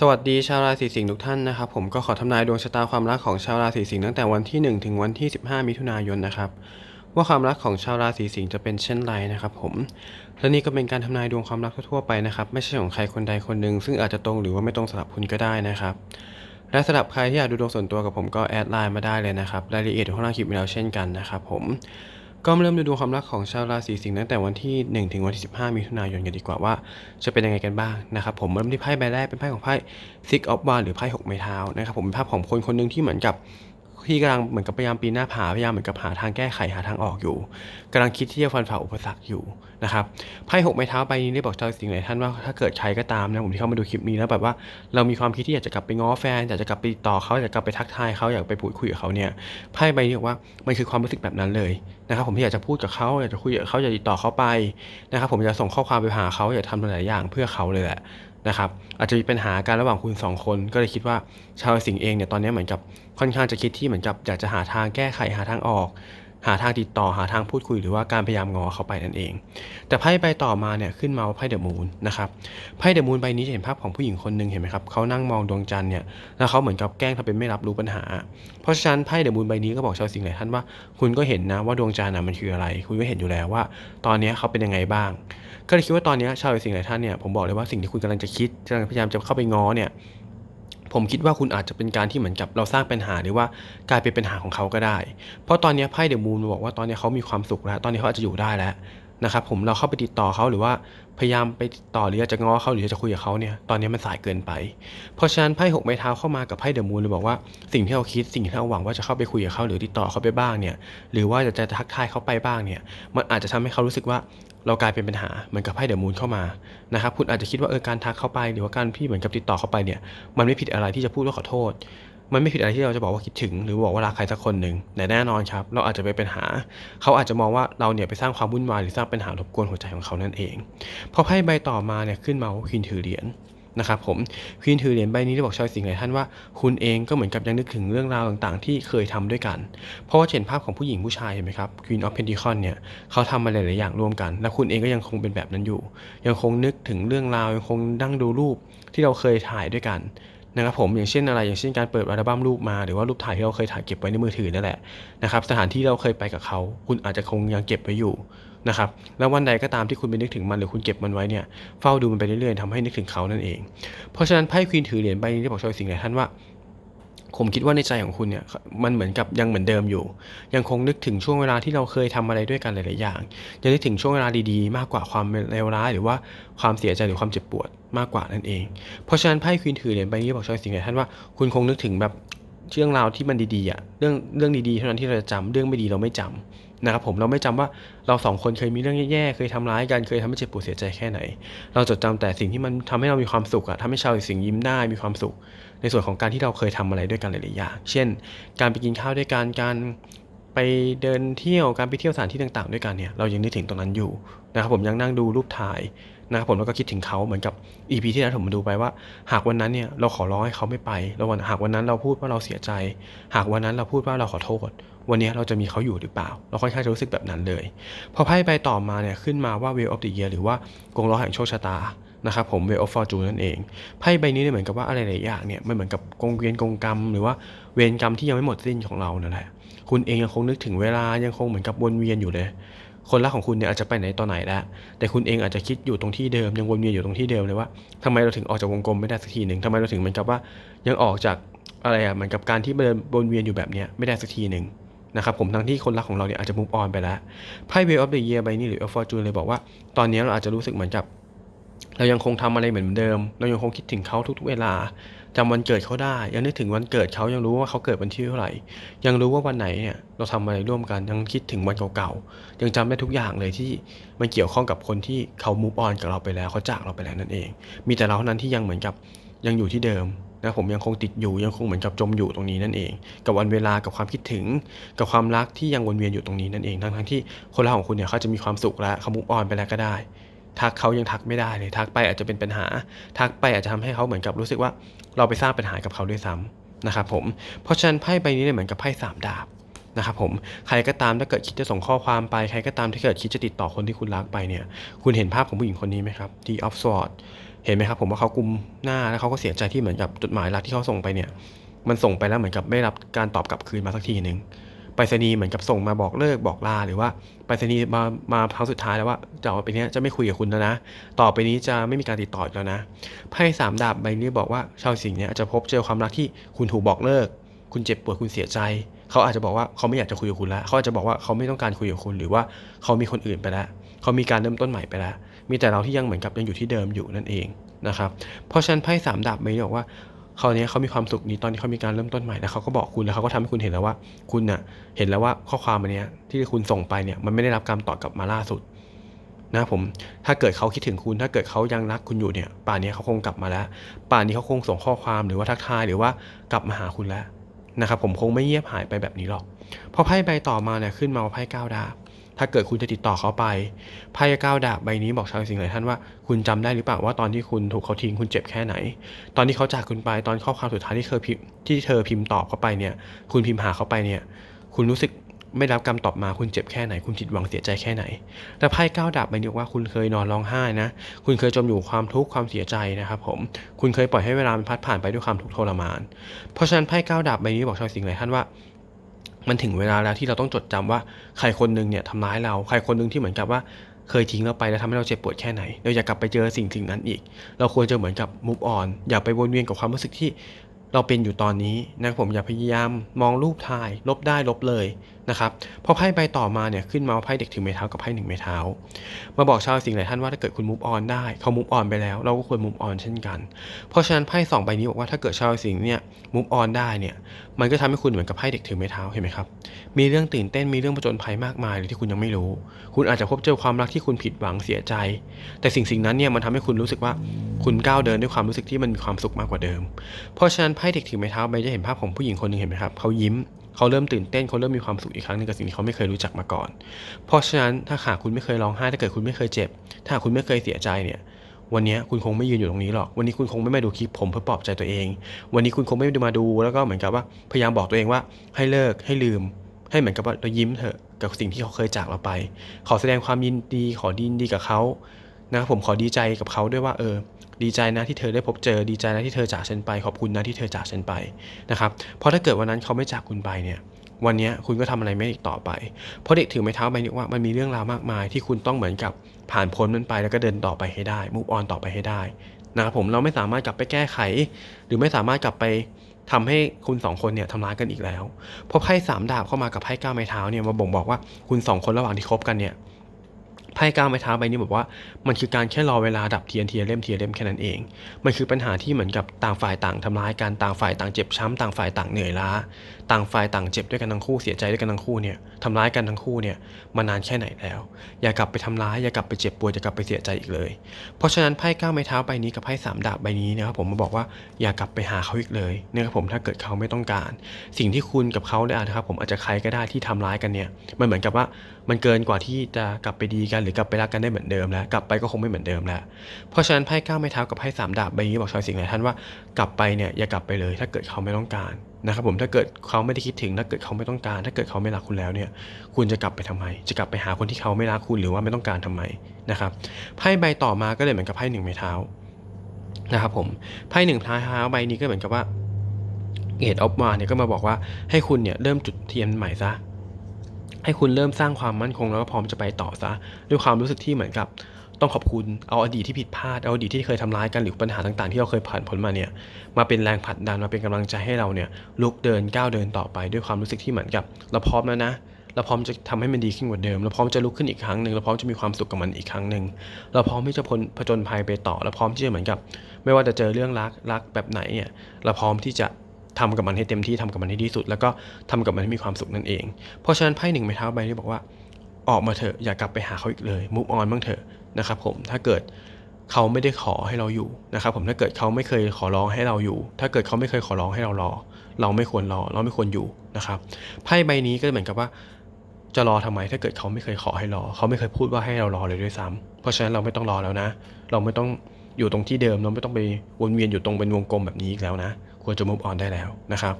สวัสดีชาวราศีสิงห์ทุกท่านนะครับผมก็ขอทำนายดวงชะตาความรักของชาวราศีสิงห์ตั้งแต่วันที่ 1 ถึงวันที่ 15 มิถุนายนนะครับว่าความรักของชาวราศีสิงห์จะเป็นเช่นไรนะครับผมและนี่ก็เป็นการทำนายดวงความรักทั่วไปนะครับไม่ใช่ของใครคนใดคนหนึ่งซึ่งอาจจะตรงหรือว่าไม่ตรงสำหรับคุณก็ได้นะครับและสำหรับใครที่อยากดูดวงส่วนตัวกับผมก็แอดไลน์มาได้เลยนะครับรายละเอียดอยู่ข้างล่างคลิปมีแล้วเช่นกันนะครับผม ก็มาเริ่มดูดวงความรักของชาวราศีสิงห์ตั้งแต่วันที่ 1 ถึงวันที่ 15 มิถุนายนกันดีกว่าว่าจะเป็นยังไงกันบ้างนะครับผมเริ่มที่ไพ่ใบแรกเป็นไพ่ของไพ่ Six of Wands หรือไพ่หกไม้เท้านะครับผมเป็นภาพของคนคนหนึ่งที่เหมือนกับ ที่กำลังเหมือนกับพยายามปีนหน้าผาพยายามเหมือนกับหาทางแก้ไขหาทางออกอยู่กำลังคิดที่จะฟันฝ่าอุปสรรคอยู่นะครับไพ่หกไม้เท้าใบนี้ได้บอกชาวสิงห์หลายท่านว่าถ้าเกิดใครก็ตามนะผมที่เข้ามาดูคลิปนี้แล้วแบบว่าเรามีความคิดที่อยากจะกลับไปง้อแฟนอยากจะกลับไปติดต่อเขาอยากจะกลับไปทักทายเขาอยากไปพูดคุยกับเขาเนี่ยไพ่ใบนี้บอกว่ามันคือความรู้สึกแบบนั้นเลยนะครับผมที่อยากจะพูดกับเขาอยากจะคุยกับเขาอยากติดต่อเขาไปนะครับผมอยากส่งข้อความไปหาเขาอยากทำหลายอย่างเพื่อเขาเลยแหละ นะครับอาจจะมีปัญหาการระหว่างคุณสองคน ก็เลยคิดว่าชาวสิงห์เองเนี่ยตอนนี้เหมือนกับค่อนข้างจะคิดที่เหมือนกับอยากจะหาทางแก้ไขหาทางออก หาทางติดต่อหาทางพูดคุยหรือว่าการพยายามงอเขาไปนั่นเอง แต่ไพ่ใบต่อมาเนี่ยขึ้นมาว่าไพ่เดอะมูนนะครับไพ่เดอะมูนใบนี้จะเห็นภาพของผู้หญิงคนหนึ่งเห็นไหมครับเขานั่งมองดวงจันทร์เนี่ยแล้วเขาเหมือนกับแกล้งทำเป็นไม่รับรู้ปัญหา เพราะฉะนั้นไพ่เดอะมูนใบนี้ก็บอกชาวสิงห์หลายท่านว่าคุณก็เห็นนะว่าดวงจันทร์น่ะมันคืออะไร คุณก็เห็นอยู่แล้วว่า ตอนนี้เขาเป็นยังไงบ้าง ก็เลยคิดว่าตอนนี้ชาวสิงห์หลายท่านเนี่ยผมบอกเลยว่าสิ่งที่คุณกำลังจะคิดกำลังพยายามจะเข้าไปง้อเนี่ย ผมคิดว่าคุณอาจจะเป็นการที่เหมือนกับเราสร้างปัญหาหรือว่ากลายเป็นปัญหาของเขาก็ได้ เพราะตอนนี้ไพ่เดอะมูนบอกว่าตอนนี้เขามีความสุขแล้ว ตอนนี้เขาอาจจะอยู่ได้แล้ว นะครับผมเราเข้าไปติดต่อเขาหรือว่าพยายามไปติดต่อหรืออากจะง้อเขาหรือจะคุยกับเขาเนี่ยตอนนี้มันสายเกินไป เพราะฉะนั้นไพ่หกไม้เท้าเข้ามากับไพ่เดอะมูนเลยบอกว่าสิ่งที่เราคิดสิ่งที่เราหวังว่าจะเข้าไปคุยกับเขาหรือติดต่อเขาไปบ้างเนี่ยหรือว่าจะจะทักทายเขาไปบ้างเนี่ยมันอาจจะทำให้เขารู้สึกว่าเรากลายเป็นปัญหาเหมือนกับไพ่เดอะมูนเข้ามานะครับคุณอาจจะคิดว่าเออการทักเข้าไป หรือว่าการพี่เหมือนกับติดต่อเข้าไปเนี่ยมันไม่ผิดอะไรที่จะพูดว่าขอโทษ มันไม่ผิดอะไรที่เราจะบอกว่าคิดถึง หรือบอกว่ารักใครสักคนหนึ่งแต่แน่นอนครับ เราอาจจะไปเป็นหา เขาอาจจะมองว่าเราเนี่ยไปสร้างความวุ่นวายหรือสร้างปัญหารบกวนหัวใจของเขานั่นเองพอไพ่ใบต่อมาเนี่ยขึ้นมาว่าควีนถือเหรียญนะครับผมควีนถือเหรียญใบนี้ได้บอกชาวสิงห์หลายท่านว่าคุณเองก็เหมือนกับยังนึกถึงเรื่องราวต่างๆ ที่เคยทำด้วยกัน เพราะว่าเห็นภาพของผู้หญิงผู้ชายเห็นไหมครับ Queen of Pentacles เนี่ยเขาทำมาหลายๆอย่างร่วมกัน และคุณเองก็ยังคงเป็นแบบนั้นอยู่ ยังคงนึกถึงเรื่องราวยังคงนั่งดูรูปที่เราเคยถ่ายด้วยกัน นะครับผมอย่างเช่นอะไรอย่างเช่นการเปิดอัลบั้มรูปมาหรือว่ารูปถ่ายที่เราเคยถ่ายเก็บไว้ในมือถือนั่นแหละนะครับสถานที่เราเคยไปกับเขา คุณอาจจะคงยังเก็บไว้อยู่นะครับแล้ววันใดก็ตามที่คุณไปนึกถึงมันหรือคุณเก็บมันไว้เนี่ยเฝ้าดูมันไปเรื่อยๆทำให้นึกถึงเขานั่นเอง เพราะฉะนั้นไพ่ควีนถือเหรียญใบนี้ที่บอกชาวสิงห์หลายท่านว่า ผมคิดว่าในใจของคุณเนี่ยมันเหมือนกับยังเหมือนเดิมอยู่ ยังคงนึกถึงช่วงเวลาที่เราเคยทำอะไรด้วยกันหลาย ๆ อย่างยังนึกถึงช่วงเวลาดีๆ มากกว่าความเลวร้ายหรือว่าความเสียใจหรือความเจ็บปวดมากกว่านั่นเอง เพราะฉะนั้นไพ่ควีนถือเหรียญใบนี้บอกชาวสิงห์หลายท่านว่าคุณคงนึกถึงแบบเรื่องราวที่มันดีๆอะเรื่องเรื่องดีๆเท่านั้นที่เราจะจำเรื่องไม่ดีเราไม่จำนะครับผมเราไม่จำว่าเราสองคนเคยมีเรื่องแย่ๆ เคยทำร้ายกัน เคยทำให้เจ็บปวดเสียใจแค่ไหน เราจดจำแต่สิ่งที่มันทำให้เรามีความสุขอะทำให้ชาวสิงห์ยิ้มได้มีความสุข ในส่วนของการที่เราเคยทำอะไรด้วยกันหลายๆอย่าง เช่น การไปกินข้าวด้วยกัน การไปเดินเที่ยว การไปเที่ยวสถานที่ต่างๆ ด้วยกันเนี่ย เรายังนึกถึงตรงนั้นอยู่นะครับผมยังนั่งดูรูปถ่ายนะครับผมแล้วก็คิดถึงเขาเหมือนกับ EP ที่แล้วผมดูไปว่า หากวันนั้นเนี่ยเราขอร้องให้เขาไม่ไป แล้ววันหากวันนั้นเราพูดว่าเราเสียใจ หากวันนั้นเราพูดว่าเราขอโทษ วันนี้เราจะมีเขาอยู่หรือเปล่า เราค่อนข้างจะรู้สึกแบบนั้นเลย พอไพ่ใบต่อมาเนี่ยขึ้นมาว่า Wheel of the Year หรือว่ากงล้อแห่งโชคชะตา นะครับผม Wheel of Fortune นั่นเองไพ่ใบนี้เนี่ยเหมือนกับว่าอะไรหลายอย่างเนี่ยมันเหมือนกับกงเวียนกงกรรม หรือว่าเวรกรรมที่ยังไม่หมดสิ้นของเรานั่นแหละคุณเองยังคงนึกถึงเวลายังคงเหมือนกับวนเวียนอยู่เลย คนรักของคุณเนี่ยอาจจะไปไหนต่อไหนแล้วแต่คุณเองอาจจะคิดอยู่ตรงที่เดิมยังวนเวียนอยู่ตรงที่เดิมเลยว่าทำไมเราถึงออกจากวงกลมไม่ได้สักทีหนึ่งทำไมเราถึงเหมือนกับว่ายังออกจากอะไรอะเหมือนกับการที่เดินวนเวียนอยู่แบบเนี้ยไม่ได้สักทีหนึ่งนะครับผมทั้งที่คนรักของเราเนี่ยอาจจะมุ v ออนไปแล้วไพ่ Wheel of the Year ใบนี้หรือ of Fortune เลยบอกว่า ตอนนี้เราอาจจะรู้สึกเหมือนกับ เรายังคงทำอะไรเหมือนเดิม เรายังคงคิดถึงเขาทุกๆเวลาจำวันเกิดเขาได้ ยังนึกถึงวันเกิดเขายังรู้ว่าเขาเกิดวันที่เท่าไหร่ ยังรู้ว่าวันไหนเนี่ยเราทำอะไรร่วมกัน ยังคิดถึงวันเก่าๆ ยังจำได้ทุกอย่างเลยที่มันเกี่ยวข้องกับคนที่เขามูฟออนกับเราไปแล้วเขาจากเราไปแล้วนั่นเอง มีแต่เราเท่านั้นที่ยังเหมือนกับยังอยู่ที่เดิมนะผมยังคงติดอยู่ยังคงเหมือนกับจมอยู่ตรงนี้นั่นเอง กับวันเวลากับความคิดถึง กับความรักที่ยังวนเวียนอยู่ตรงนี้นั่นเองทั้งทั้งๆที่คนรักของคุณเนี่ยเขาจะมีความสุขแล้วเขามูฟออนไปแล้วก็ได้ ทักเขายังทักไม่ได้เลยทักไปอาจจะเป็นปัญหา ทักไปอาจจะทำให้เขาเหมือนกับรู้สึกว่า เราไปสร้างปัญหากับเขาด้วยซ้ำนะครับผมเพราะฉะนั้นไพ่ใบนี้เนี่ยเหมือนกับไพ่สามดาบนะครับผมใครก็ตามถ้าเกิดคิดจะส่งข้อความไปใครก็ตามที่เกิดคิดจะติดต่อคนที่คุณรักไปเนี่ย คุณเห็นภาพของผู้หญิงคนนี้ไหมครับ The of Swords เห็นไหมครับผมว่าเขากุมหน้าแล้วเขาก็เสียใจที่เหมือนกับจดหมายรักที่เขาส่งไปเนี่ย มันส่งไปแล้วเหมือนกับไม่รับการตอบกลับคืนมาสักทีหนึ่ง ไปรษณีย์เหมือนกับส่งมาบอกเลิกบอกลาหรือว่าไปรษณีย์มามาครั้งสุดท้ายแล้วว่าจะเอาไปนี้จะไม่คุยกับคุณแล้วนะ ต่อไปนี้จะไม่มีการติดต่ออีกแล้วนะไพ่สามดาบใบนี้บอกว่าชาวสิงห์เนี่ยจะพบเจอความรักที่คุณถูกบอกเลิก คุณเจ็บปวดคุณเสียใจ เขาอาจจะบอกว่าเขาไม่อยากจะคุยกับคุณแล้ว เขาอาจจะบอกว่าเขาไม่ต้องการคุยกับคุณ หรือว่าเขามีคนอื่นไปแล้ว เขามีการเริ่มต้นใหม่ไปแล้ว มีแต่เราที่ยังเหมือนกับยังอยู่ที่เดิมอยู่นั่นเองนะครับ เพราะฉะนั้นไพ่สามดาบใบนี้บอกว่า เขาวเนี้ยเขามีความสุขนี้ตอนที่เขามีการเริ่มต้นใหม่แล้วเขาก็บอกคุณแล้วเขาก็ทำให้คุณเห็นแล้วว่า คุณน่ะเห็นแล้วว่าข้อความอันเนี้ยที่คุณส่งไปเนี่ยมันไม่ได้รับการตอบกลับมาล่าสุดนะผมถ้าเกิดเขาคิดถึงคุณ ถ้าเกิดเขายังรักคุณอยู่เนี่ย ป่านนี้เขาคงกลับมาแล้ว ป่านนี้เขาคงส่งข้อความหรือว่าทักทายหรือว่ากลับมาหาคุณแล้วนะครับผมคงไม่เงียบหายไปแบบนี้หรอกพราะไพ่ใบต่อมาเนี่ยขึ้นมาไพ่เก้าดาบ ถ้าเกิดคุณจะติดต่อเขาไปไพ่เก้าดาบใบนี้บอกชาวสิงห์หลายท่านว่าคุณจำได้หรือเปล่าว่าตอนที่คุณถูกเขาทิ้งคุณเจ็บแค่ไหน ตอนที่เขาจากคุณไปตอนข้อความสุดท้ายที่เคยพิมที่เธอพิมพ์ตอบเขาไปเนี่ย คุณพิมพ์หาเขาไปเนี่ย คุณรู้สึกไม่รับคำตอบมาคุณเจ็บแค่ไหน คุณผิดหวังเสียใจแค่ไหน แต่ไพ่เก้าดาบใบนี้บอกว่าคุณเคยนอนร้องไห้นะ คุณเคยจมอยู่ความทุกข์ความเสียใจนะครับผม คุณเคยปล่อยให้เวลามันพัดผ่านไปด้วยความทุกข์ทรมาน เพราะฉะนั้นไพ่เก้าดาบใบนี้บอกชาวสิงห์หลายท่านว่า มันถึงเวลาแล้วที่เราต้องจดจำว่าใครคนหนึ่งเนี่ยทำร้ายเรา ใครคนหนึ่งที่เหมือนกับว่าเคยทิ้งเราไปแล้วทำให้เราเจ็บปวดแค่ไหน เราอยากลับไปเจอสิ่งสิ่งนั้นอีก เราควรจะเหมือนกับมุบอ่อนอย่าไปวนเวียนกับความรู้สึกที่เราเป็นอยู่ตอนนี้นะครับผมอย่าพยายามมองรูปถ่าย ลบได้ลบเลย นะครับพราะไพ่ใบต่อมาเนี่ยขึ้นมาว่าไพ่เด็กถือไม้เท้ากับไพ่หนึ่งไม้เท้า มาบอกชาวสิงห์หลายท่านว่าถ้าเกิดคุณ move on ได้เขา move on ไปแล้ว เราก็ควร move on เช่นกัน เพราะฉะนั้นไพ่สองใบนี้บอกว่าถ้าเกิดชาวสิงห์เนี่ย move on ได้เนี่ยมันก็ทำให้คุณเหมือนกับไพ่เด็กถือไม้เท้าเห็นไหมครับมีเรื่องตื่นเต้นมีเรื่องผจญภัยมากมายเลยที่คุณยังไม่รู้ คุณอาจจะพบเจอความรักที่คุณผิดหวังเสียใจ แต่สิ่งสิ่งนั้นเนี่ยมันทำให้คุณรู้สึกว่าคุณก้าวเดินด้วยความรู้สึกที่มันมีความสุขมากกว่าเดิม เพราะฉะนั้นไพ่เด็กถือไม้เท้าใบจะเห็นภาพของผู้หญิงคนหนึ่งเห็นไหมครับเขายิ้ม เขาเริ่มตื่นเต้นเขาเริ่มมีความสุขอีกครั้งนึงกับสิ่งที่เขาไม่เคยรู้จักมาก่อน เพราะฉะนั้นถ้าหากคุณไม่เคยร้องไห้ถ้าเกิดคุณไม่เคยเจ็บ ถ้าหากคุณไม่เคยเสียใจเนี่ยวันนี้คุณคงไม่ยืนอยู่ตรงนี้หรอก วันนี้คุณคงไม่มาดูคลิปผมเพื่อปลอบใจตัวเอง วันนี้คุณคงไม่มาดูแล้วก็เหมือนกับว่าพยายามบอกตัวเองว่าให้เลิกให้ลืม ให้เหมือนกับว่าเรายิ้มเถอะกับสิ่งที่เขาเคยจากเราไป ขอแสดงความยินดีขอดีดีกับเขานะครับผมขอดีใจกับเขาด้วยว่าเออ ดีใจนะที่เธอได้พบเจอ ดีใจนะที่เธอจากฉันไป ขอบคุณนะที่เธอจากฉันไปนะครับ เพราะถ้าเกิดวันนั้นเขาไม่จากคุณไปเนี่ย วันนี้คุณก็ทำอะไรไม่ได้อีกต่อไป เพราะเด็กถือไม้เท้าใบนี้ว่ามันมีเรื่องราวมากมาย ที่คุณต้องเหมือนกับผ่านพ้นมันไปแล้วก็เดินต่อไปให้ได้ move on ต่อไปให้ได้นะครับผมเราไม่สามารถกลับไปแก้ไข หรือไม่สามารถกลับไปทำให้คุณสองคนเนี่ยทำร้ายกันอีกแล้ว เพราะไพ่สามดาบเข้ามากับไพ่เก้าไม้เท้าเนี่ยมาบ่งบอกว่าคุณสองคนระหว่างที่คบกันเนี่ย ไพ่ก้าวไม้เท้าใบนี้บอกว่ามันคือการแค่รอเวลาดับเทียนเทียเล่มเทียเล่มแค่นั้นเอง มันคือปัญหาที่เหมือนกับต่างฝ่ายต่างทำร้ายกันต่างฝ่ายต่างเจ็บช้ำต่างฝ่ายต่างเหนื่อยล้า ต่างฝ่ายต่างเจ็บด้วยกันทั้งคู่เสียใจด้วยกันทั้งคู่เนี่ยทำร้ายกันทั้งคู่เนี่ยมานานแค่ไหนแล้ว อย่ากลับไปทำร้ายอย่ากลับไปเจ็บปวดอย่ากลับไปเสียใจอีกเลย เพราะฉะนั้นไพ่ก้าวไม้เท้าใบนี้กับไพ่สามดาบใบนี้นะครับผมมาบอกว่าอย่ากลับไปหาเขาอีกเลยนะครับผมถ้าเกิดเขาไม่ต้องการ สิ่งที่คุณกับเขาได้นะครับผมอาจจะใครก็ได้ที่ทำร้ายกันเนี่ยมันเหมือนกับว่ามันเกินกว่าที่จะกลับไปดีกันหรือกลับไปรักกันได้เหมือนเดิมแล้ว กลับไปก็คงไม่เหมือนเดิมแล้ว เพราะฉะนั้นไพ่เก้าไม้เท้ากับไพ่สามดาบใบนี้บอกชาวสิงห์หลายท่านว่ากลับไปเนี่ยอย่ากลับไปเลย ถ้าเกิดเขาไม่ต้องการนะครับผมถ้าเกิดเขาไม่ได้คิดถึงถ้าเกิดเขาไม่ต้องการ ถ้าเกิดเขาไม่รักคุณแล้วเนี่ยคุณจะกลับไปทำไม จะกลับไปหาคนที่เขาไม่รักคุณหรือว่าไม่ต้องการทำไมนะครับไพ่ใบต่อมาก็เลยเหมือนกับไพ่หนึ่งไม้เท้านะครับผมไพ่หนึ่งเท้าใบนี้ก็เหมือนกับว่าเอทออฟมาเนี่ยก็มาบอกว่าให้คุณเนี่ยเริ่มจุดเทียนใหม่ซะ ให้คุณเริ่มสร้างความมั่นคงแล้วก็พร้อมจะไปต่อซะ ด้วยความรู้สึกที่เหมือนกับต้องขอบคุณเอาอดีตที่ผิดพลาดเอาอดีตที่เคยทำร้ายกันหรือปัญหาต่างๆ ที่เราเคยผ่านพ้นมาเนี่ยมาเป็นแรงผลักดันมาเป็นกำลังใจให้เราเนี่ยลุกเดินก้าวเดินต่อไป ด้วยความรู้สึกที่เหมือนกับ เราพร้อมแล้วนะเราพร้อมจะทำให้มันดีขึ้นกว่าเดิมเราพร้อมจะลุกขึ้นอีกครั้งหนึ่งเราพร้อมจะมีความสุขกับมันอีกครั้งหนึ่งเราพร้อมที่จะพ้นผจญภัยไปต่อเราพร้อมที่จะเหมือนกับ ไม่ว่าจะเจอเรื่องรักรักแบบไหนเนี่ยเราพร้อมที่จะ ทำกับมันให้เต็มที่ทำกับมันให้ดีสุด แล้วก็ทำกับมันให้มีความสุขนั่นเอง เพราะฉะนั้นไพ่หนึ่งไม้เท้าใบนี้บอกว่า ออกมาเถอะอย่ากลับไปหาเขาอีกเลยมุกออนบ้างเถอะนะครับผมถ้าเกิดเขาไม่ได้ขอให้เราอยู่นะครับผมถ้าเกิดเขาไม่เคยขอร้องให้เราอยู่ ถ้าเกิดเขาไม่เคยขอร้องให้เรารอ เราไม่ควรรอ เราไม่ควรอยู่นะครับไพ่ใบนี้ก็เหมือนกับว่าจะรอทำไมถ้าเกิดเขาไม่เคยขอให้รอ เขาไม่เคยพูดว่าให้เรารอเลยด้วยซ้ำเพราะฉะนั้นเราไม่ต้องรอแล้วนะ เราไม่ต้องอยู่ตรงที่เดิมเนาไม่ต้องไปวนเวียนอยู่ตรงเป็นวงกลมแบบนี้อีกแล้วนะ ควรจะ move on ได้แล้วนะครับ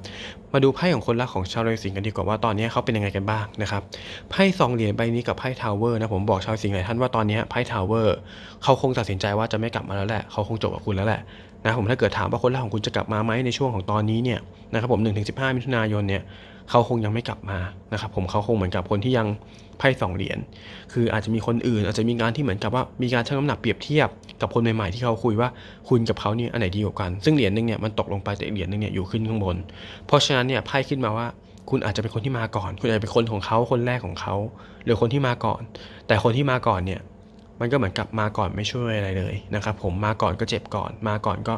มาดูไพ่ของคนรักของชาวราศีสิงห์กันดีกว่าว่าตอนนี้เขาเป็นยังไงกันบ้างนะครับ ไพ่สองเหรียญใบนี้กับไพ่ทาวเวอร์นะผมบอกชาวสิงห์หลายท่านว่าตอนนี้ไพ่ทาวเวอร์เขาคงตัดสินใจว่าจะไม่กลับมาแล้วแหละเขาคงจบกับคุณแล้วแหละนะผมถ้าเกิดถามว่าคนรักของคุณจะกลับมาไหมในช่วงของตอนนี้เนี่ยนะครับผม1-15มิถุนายนเนี่ย เขาคงยังไม่กลับมานะครับผมเขาคงเหมือนกับคนที่ยังไพ่สองเหรียญคืออาจจะมีคนอื่น อาจจะมีการที่เหมือนกับว่ามีการชั่งน้ำหนักเปรียบเทียบกับคนใหม่ๆที่เขาคุยว่าคุณกับเขาเนี่ยอันไหนดีกว่ากัน ซึ่งเหรียญหนึงเนี่ยมันตกลงไปแต่เหรียญหนึงเนี่ยอยู่ขึ้นข้างบน เพราะฉะนั้นเนี่ยไพ่ขึ้นมาว่าคุณอาจจะเป็นคนที่มาก่อน คุณอาจจะเป็นคนของเขาคนแรกของเขา หรือคนที่มาก่อน แต่คนที่มาก่อนเนี่ยมันก็เหมือนกับมาก่อนไม่ช่วยอะไรเลยนะครับผมมาก่อนก็เจ็บก่อน มาก่อนก็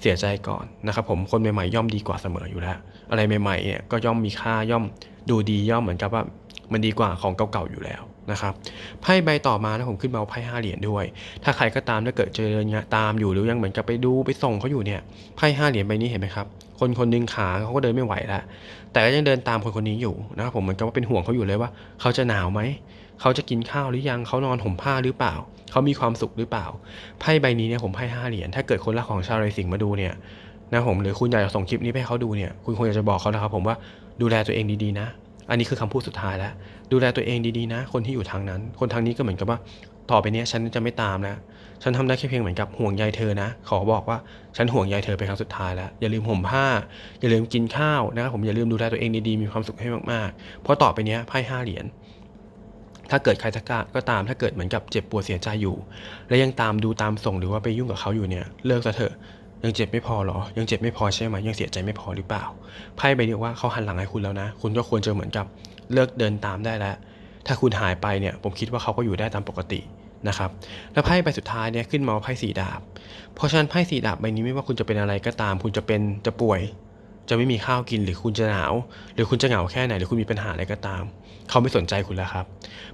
เสียใจก่อนนะครับผมคนใหม่ๆย่อมดีกว่าเสมออยู่แล้ว อะไรใหม่ๆเนี่ยก็ย่อมมีค่าย่อมดูดีย่อมเหมือนกับว่ามันดีกว่าของเก่าๆอยู่แล้วนะครับไพ่ใบต่อมานะผมขึ้นมาเอาไพ่ห้าเหรียญด้วย ถ้าใครก็ตามถ้าเกิดเจองานตามอยู่หรือยังเหมือนกับไปดูไปส่งเขาอยู่เนี่ยไพ่ห้าเหรียญใบนี้เห็นไหมครับ คนคนหนึงขาเขาก็เดินไม่ไหวแล้วแต่ก็ยังเดินตามคนคนนี้อยู่นะครับผมเหมือนกับว่าเป็นห่วงเขาอยู่เลยว่า เขาจะหนาวไหมเขาจะกินข้าวหรือยังเขานอนห่มผ้าหรือเปล่า เขามีความสุขหรือเปล่าไพ่ใบนี้เนี่ยผมไพ่ห้าเหรียญถ้าเกิดคนรักของชาวไรสิงห์มาดูเนี่ย นะผมหรือคุณอยากจะส่งคลิปนี้ไปให้เขาดูเนี่ยคุณควรจะบอกเขานะครับผมว่าดูแลตัวเองดีๆนะ อันนี้คือคำพูดสุดท้ายแล้ว ดูแลตัวเองดีๆนะ คนที่อยู่ทางนั้น คนทางนี้ก็เหมือนกับว่า ต่อไปเนี้ยฉันจะไม่ตามแล้วฉันทำได้แค่เพียงเหมือนกับห่วงใยเธอนะ ขอบอกว่าฉันห่วงใยเธอเป็นครั้งสุดท้ายแล้วอย่าลืมห่มผ้า อย่าลืมกินข้าวนะครับผมอย่าลืมดูแลตัวเองดีๆมีความสุขให้มากๆ เพราะต่อไปเนี้ยไพ่ห้าเหรียญถ้าเกิดใครสักก็ตามถ้าเกิดเหมือนกับเจ็บปวดเสียใจอยู่ และยังตามดูตามส่งหรือว่าไปยุ่งกับเขาอยู่เนี่ยเลิกซะเถอะ ยังเจ็บไม่พอหรอ ยังเจ็บไม่พอใช่ไหมยังเสียใจไม่พอหรือเปล่า ไพ่ใบนี้ว่าเขาหันหลังให้คุณแล้วนะ คุณก็ควรจะเหมือนกับเลิกเดินตามได้แล้ว ถ้าคุณหายไปเนี่ย ผมคิดว่าเขาก็อยู่ได้ตามปกตินะครับ แล้วไพ่ใบสุดท้ายเนี่ยขึ้นมาว่าไพ่สีดาบ เพราะฉะนั้นไพ่สีดาบใบนี้ไม่ว่าคุณจะเป็นอะไรก็ตาม คุณจะเป็นจะป่วย จะไม่มีข้าวกินหรือคุณจะหนาว หรือคุณจะเหงาแค่ไหนหรือคุณมีปัญหาอะไรก็ตาม เขาไม่สนใจคุณแล้วครับ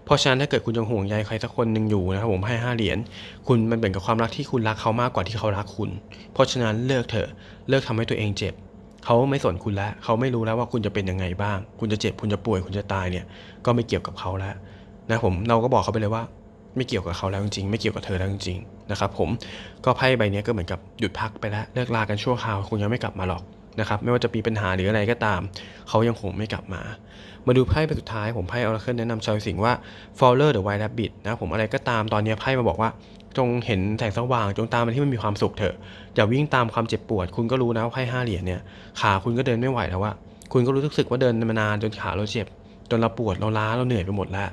เพราะฉะนั้นถ้าเกิดคุณยังห่วงใยใครสักคนหนึ่งอยู่นะครับผมให้ห้าเหรียญคุณมันเป็นกับความรักที่คุณรักเขามากกว่าที่เขารักคุณ เพราะฉะนั้นเลิกเถอะเลิกทำให้ตัวเองเจ็บเขาไม่สนคุณแล้วเขาไม่รู้แล้วว่าคุณจะเป็นยังไงบ้าง คุณจะเจ็บคุณจะป่วย คุณจะตายเนี่ยก็ไม่เกี่ยวกับเขาแล้วนะผมเราก็บอกเขาไปเลยว่าไม่เกี่ยวกับเขาแล้วจริงๆไม่เกี่ยวกับเธอแล้วจริงๆนะครับผมก็ไพ่ใบนี้ก็เหมือนกับหยุดพักไปแล้วเลิกลากันชั่วคราวคงยังไม่กลับมาหรอก นะครับไม่ว่าจะมีปัญหาหรืออะไรก็ตาม เขายังคงไม่กลับมา มาดูไพ่ใบสุดท้ายผมไพ่ออร์เคิลแนะนำชาวสิงห์ว่า Fowler the White Rabbit นะผมอะไรก็ตามตอนนี้ไพ่มาบอกว่า จงเห็นแสงสว่างจงตามมันที่มันมีความสุขเถอะอย่าวิ่งตามความเจ็บปวด คุณก็รู้นะว่าไพ่ห้าเหรียญเนี่ยขาคุณก็เดินไม่ไหวแล้วว่าคุณก็รู้สึกว่าเดินมานานจนขาเราเจ็บ จนเราปวดเราล้าเราเหนื่อยไปหมดแล้ว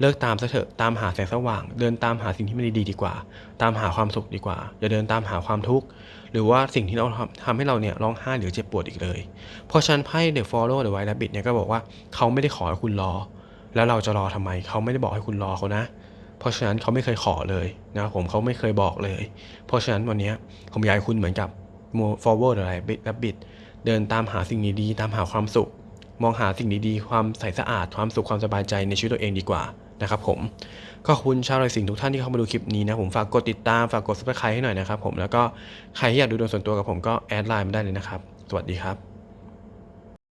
เลิกตามซะเถอะตามหาแสงสว่าง เดินตามหาสิ่งที่มันดีๆดีกว่า ตามหาความสุขดีกว่า อย่าเดินตามหาความทุกข์ หรือว่าสิ่งที่เราทำให้เราเนี่ยร้องไห้หรือเจ็บปวดอีกเลย เพราะฉะนั้นไพ่ The Follow The White Rabbit เนี่ยก็บอกว่าเขาไม่ได้ขอให้คุณรอ แล้วเราจะรอทำไม เขาไม่ได้บอกให้คุณรอเขานะ เพราะฉะนั้นเขาไม่เคยขอเลยนะครับผมเขาไม่เคยบอกเลย เพราะฉะนั้นวันนี้ผมอยากให้คุณเหมือนกับ forward อะไร rabbit เดินตามหาสิ่งดีๆตามหาความสุข มองหาสิ่งดีๆ ความใสสะอาดความสุขความสบายใจในชีวิตตัวเองดีกว่า นะครับผมก็ขอบคุณชาวไรสิงทุกท่านที่เข้ามาดูคลิปนี้นะผมฝากกดติดตามฝากกดซับสไครต์ให้หน่อยนะครับผมแล้วก็ใครที่อยากดูดวงส่วนตัวกับผมก็แอดไลน์มาได้เลยนะครับ สวัสดีครับ